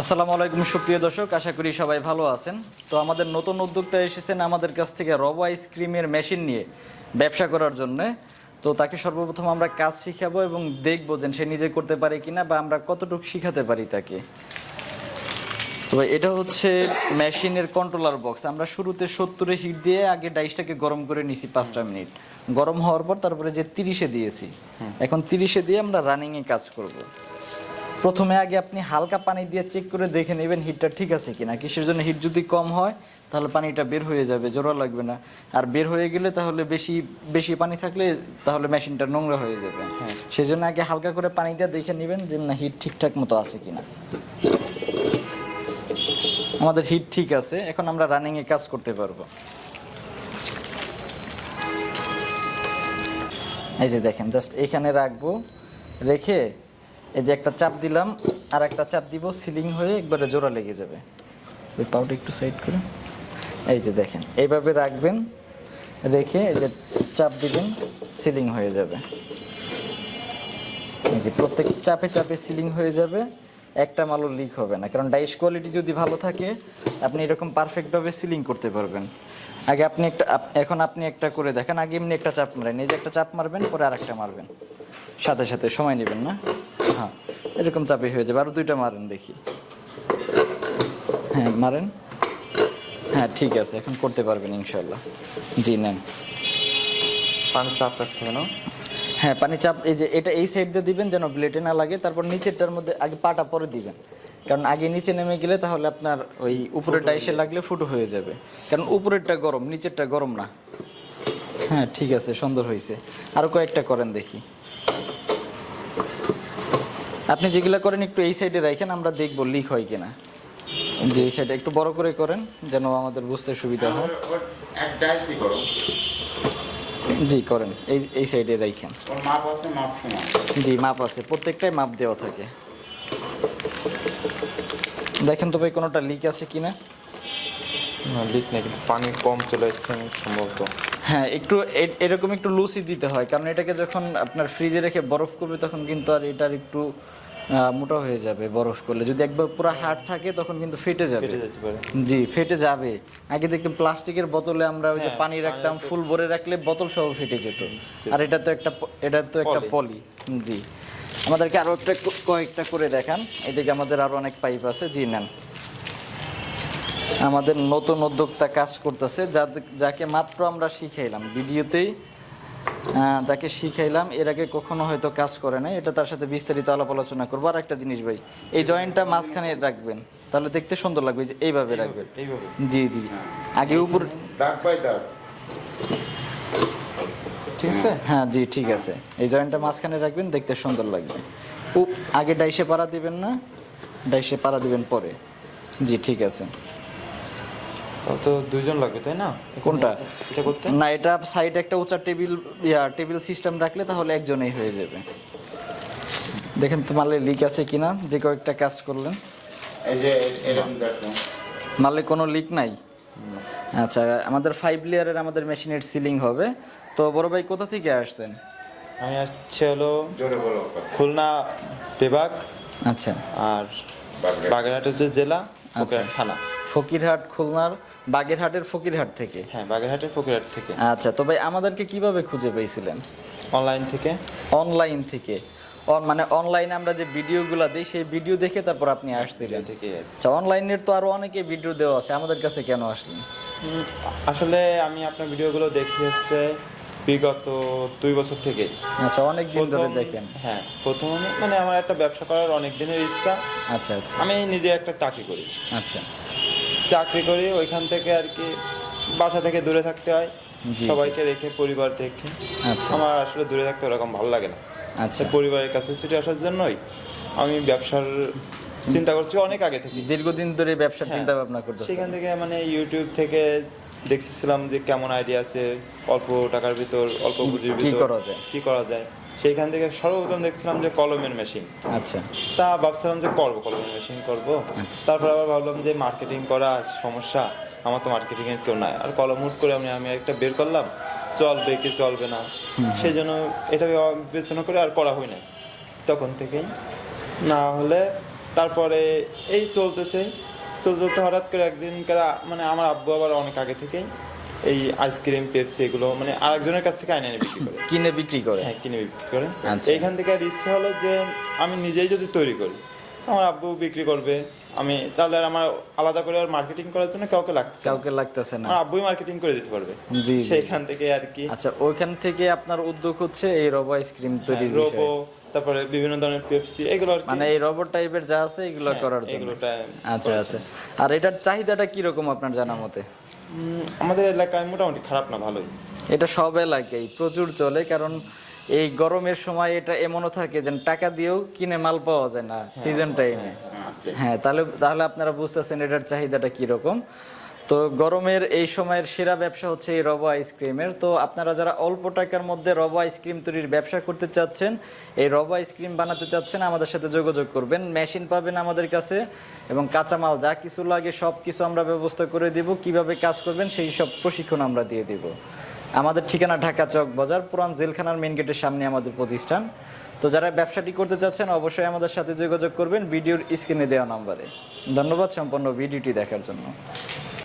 আসসালামু আলাইকুম সুপ্রিয় দর্শক আশা করি সবাই ভালো আছেন। তো আমাদের নতুন উদ্যোক্তা এসেছেন আমাদের কাছ থেকে রব আইসক্রিমের মেশিন নিয়ে ব্যবসা করার জন্য। তো তাকে সর্বপ্রথম আমরা কাজ শিখাবো এবং দেখব যে সে নিজে করতে পারে কিনা বা আমরা কতটুকু শিখাতে পারি তাকে। তো এটা হচ্ছে মেশিনের কন্ট্রোলার বক্স আমরা শুরুতে সত্তরে হিট দিয়ে আগে ডাইসটাকে গরম করে নিছি পাঁচটা মিনিট। গরম হওয়ার পর তারপরে যে তিরিশে দিয়েছি। এখন তিরিশে দিয়ে আমরা রানিংয়ে কাজ করব। প্রথমে আগে আপনি হালকা পানি দিয়ে চেক করে দেখে নেবেন হিটটা ঠিক আছে কিনা। কিসের জন্য হিট যদি কম হয় তাহলে পানিটা বের হয়ে যাবে জোড়া লাগবে না। আর বের হয়ে গেলে তাহলে বেশি বেশি পানি থাকলে তাহলে মেশিনটা নোংরা হয়ে যাবে। হ্যাঁ। সেই জন্য আগে হালকা করে পানি দিয়ে দেখে নেবেন যে না হিট ঠিকঠাক মতো আছে কিনা। আমাদের হিট ঠিক আছে এখন আমরা রানিং এ কাজ করতে পারব। এই যে দেখেন জাস্ট এখানে রাখব রেখে এই যে একটা চাপ দিলাম, আর একটা চাপ দিব, সিলিং হয়ে একবারে জোড়া লেগে যাবে। ওই পাউটা একটু সাইড করে। এই যে দেখেন, এইভাবে রাখবেন, রেখে এই যে চাপ দিবেন, সিলিং হয়ে যাবে। এই যে প্রত্যেক চাপে চাপে সিলিং হয়ে যাবে, একটা মালও লিক হবে না। কারণ ডাইস কোয়ালিটি যদি ভালো থাকে, আপনি এরকম পারফেক্টভাবে সিলিং করতে পারবেন। আগে আপনি একটা এখন আপনি একটা করে দেখেন, আগে এমনি একটা চাপ মারেন। এই যে একটা চাপ মারবেন, পরে আর একটা মারবেন। সাথে সাথে সময় নেবেন না। হ্যাঁ এরকম চাপে হয়ে যাবে। আরও দুইটা মারেন দেখি। হ্যাঁ মারেন। হ্যাঁ ঠিক আছে এখন করতে পারবেন ইনশাল্লাহ জি নেন। পানি চাপ রাখতে হবে না? হ্যাঁ পানি চাপ এই যে এটা এই সাইড দিয়ে দিবেন যেন ব্লেডে না লাগে তারপর নিচেরটার মধ্যে আগে পাটা পরে দিবেন। কারণ আগে নিচে নেমে গেলে তাহলে আপনার ওই উপরের ডাইসে লাগলে ফুটো হয়ে যাবে। কারণ উপরেরটা গরম নিচেরটা গরম না। হ্যাঁ ঠিক আছে সুন্দর হয়েছে। আরও কয়েকটা করেন দেখি। আপনি যেগুলো করেন একটু এই সাইডে রাখেন আমরা দেখব লিক হয় কিনা। যে এই সাইডে একটু বড় করে করেন যেন আমাদের বুঝতে সুবিধা হয়। জি করেন। এই এই সাইডে রাখেন। মাপ আছে মাপ জি মাপ আছে। প্রত্যেকটাই মাপ দেওয়া থাকে। দেখেন তো ভাই কোনোটা লিক আছে কিনা? না লিক নেই কিন্তু পানি কম চলে এসছে সম্ভবত। হ্যাঁ একটু এরকম একটু লুসি দিতে হয় কারণ এটাকে যখন আপনার ফ্রিজে রেখে বরফ করবে তখন কিন্তু আর এটার একটু মোটা হয়ে যাবে বরফ করলে। যদি একবার পুরো হার্ড থাকে তখন কিন্তু ফেটে যাবে। জি ফেটে যাবে। আগে দেখতাম প্লাস্টিকের বোতলে আমরা ওই যে হ্যাঁ, পানি রাখতাম ফুল ভরে রাখলে বোতল সহ ফেটে যেত। আর এটা তো একটা এটা তো একটা পলি। জি। আমাদেরকে আরও একটা কয়েকটা করে দেখান। এদিকে আমাদের আরও অনেক পাইপ আছে। জি নেন। আমাদের নতুন উদ্যোক্তা কাজ করতেছে। যাকে মাত্র আমরা শিখাইলাম। ভিডিওতেই যাকে শিখাইলাম এর আগে কখনো হয়তো কাজ করে নাই। এটা তার সাথে বিস্তারিত আলাপ আলোচনা করব। আর একটা জিনিস ভাই এই জয়েন্টটা মাঝখানে রাখবেন। তাহলে দেখতে সুন্দর লাগবে যে এইভাবে রাখবেন। এইভাবে। জি জি আগে উপর দাগ ঠিক আছে? হ্যাঁ জি ঠিক আছে। এই জয়েন্টটা মাঝখানে রাখবেন দেখতে সুন্দর লাগবে। উপ আগে ডাইসে পাড়া দিবেন না ডাইসে পাড়া দিবেন পরে। জি ঠিক আছে। তো দুইজন লাগবে তাই না? কোনটা? এটা করতে? না এটা সাইডে একটা উঁচা টেবিল ইয়া টেবিল সিস্টেম রাখলে তাহলে একজনেই হয়ে যাবে। দেখেন তো মালে লিক আছে কিনা? যে কয়েকটা কাজ করলেন। এই যে এরকম দেখো। মালে কোনো লিক নাই? আচ্ছা আমাদের ফাইভ লেয়ারের আমাদের মেশিনের সিলিং হবে। তো বড় ভাই কোথা থেকে আসতেন আমি আসছে হলো খুলনা বিভাগ আচ্ছা। আর বাগেরহাট। হচ্ছে জেলা আচ্ছা। থানা। ফকিরহাট খুলনার বাগেরহাটের ফকিরহাট থেকে। হ্যাঁ বাগেরহাটের ফকিরহাট থেকে। আচ্ছা তো ভাই আমাদেরকে কীভাবে খুঁজে পেয়েছিলেন? অনলাইন থেকে। অনলাইন থেকে। মানে অনলাইনে আমরা যে ভিডিওগুলো দিই সেই ভিডিও দেখে তারপর আপনি আসছিলেন। আচ্ছা অনলাইনের তো আরও অনেকে ভিডিও দেওয়া আছে আমাদের কাছে কেন আসলেন? আসলে আমি আপনার ভিডিওগুলো দেখি হচ্ছে বিগত দুই বছর থেকে। আচ্ছা অনেক দিন ধরে দেখেন। হ্যাঁ প্রথম মানে আমার একটা ব্যবসা করার অনেক দিনের ইচ্ছা। আচ্ছা আচ্ছা। আমি নিজে একটা চাকরি করি। আচ্ছা। চাকরি করি ওইখান থেকে আর কি বাসা থেকে দূরে থাকতে হয়। সবাইকে রেখে পরিবার দেখে আচ্ছা। আমার আসলে দূরে থাকতে ওরকম ভালো লাগে না। আচ্ছা। পরিবারের কাছে ছুটে আসার জন্যই আমি ব্যবসার চিন্তা করছি অনেক আগে থেকে। দীর্ঘদিন ধরে ব্যবসার হ্যাঁ। চিন্তা ভাবনা করতেছেন। সেখান থেকে মানে ইউটিউব থেকে দেখছিলাম যে কেমন আইডিয়া আছে অল্প টাকার ভিতর অল্প পুঁজির কি করা যায়? কি করা যায়? সেইখান থেকে সর্বপ্রথম দেখছিলাম যে কলমের মেশিন আচ্ছা। তা ভাবছিলাম যে করব কলমের মেশিন করব। আচ্ছা। তারপর আবার ভাবলাম যে মার্কেটিং করা সমস্যা আমার তো মার্কেটিং এর কেউ নাই। আর কলম হুট করে আমি আমি একটা বের করলাম চলবে কি চলবে না। সেই জন্য এটা বিবেচনা করে আর করা হয় না তখন থেকেই না হলে তারপরে এই চলতেছে। চলতে চলতে হঠাৎ করে একদিন মানে আমার আব্বু আবার অনেক আগে থেকেই এই আইসক্রিম পেপসি এগুলো মানে আরেকজনের কাছ থেকে আইনে এনে বিক্রি করে। কিনে বিক্রি করে? হ্যাঁ কিনে বিক্রি করে। আচ্ছা। এইখান থেকে আর ইচ্ছে হলো যে আমি নিজেই যদি তৈরি করি আমার আব্বু বিক্রি করবে আমি তাহলে আমার আলাদা করে আর মার্কেটিং করার জন্য কাউকে লাগছে কাউকে লাগতেছে না। আব্বুই মার্কেটিং করে দিতে পারবে। জি। সেইখান থেকে আর কি। আচ্ছা ওইখান থেকে আপনার উদ্যোগ হচ্ছে এই রবো আইসক্রিম তৈরির রোবো তারপরে বিভিন্ন ধরনের পেপসি এগুলো মানে এই রবট টাইপের যা আছে এগুলো হ্যাঁ, করার জন্য। আচ্ছা আচ্ছা। আর এটার চাহিদাটা কি রকম আপনার জানা মতে? আমাদের এলাকায় মোটামুটি খারাপ না ভালোই। এটা সব এলাকায় প্রচুর চলে কারণ এই গরমের সময় এটা এমনও থাকে যে টাকা দিয়েও কিনে মাল পাওয়া যায় না সিজন টাইমে হ্যাঁ তাহলে তাহলে আপনারা বুঝতেছেন এটার চাহিদাটা কি রকম তো গরমের এই সময়ের সেরা ব্যবসা হচ্ছে এই রবো আইসক্রিমের তো আপনারা যারা অল্প টাকার মধ্যে রবো আইসক্রিম তৈরির ব্যবসা করতে চাচ্ছেন, এই রবো আইসক্রিম বানাতে চাচ্ছেন, আমাদের সাথে যোগাযোগ করবেন। মেশিন পাবেন আমাদের কাছে এবং কাঁচামাল যা কিছু লাগে সব কিছু আমরা ব্যবস্থা করে দিব। কীভাবে কাজ করবেন সেই সব প্রশিক্ষণ আমরা দিয়ে দিব। আমাদের ঠিকানা ঢাকা চক বাজার, পুরান জেলখানার মেন গেটের সামনে আমাদের প্রতিষ্ঠান। তো যারা ব্যবসাটি করতে চাচ্ছেন, অবশ্যই আমাদের সাথে যোগাযোগ করবেন। ভিডিওর স্ক্রিনে দেওয়া নম্বরে। ধন্যবাদ সম্পূর্ণ ভিডিওটি দেখার জন্য।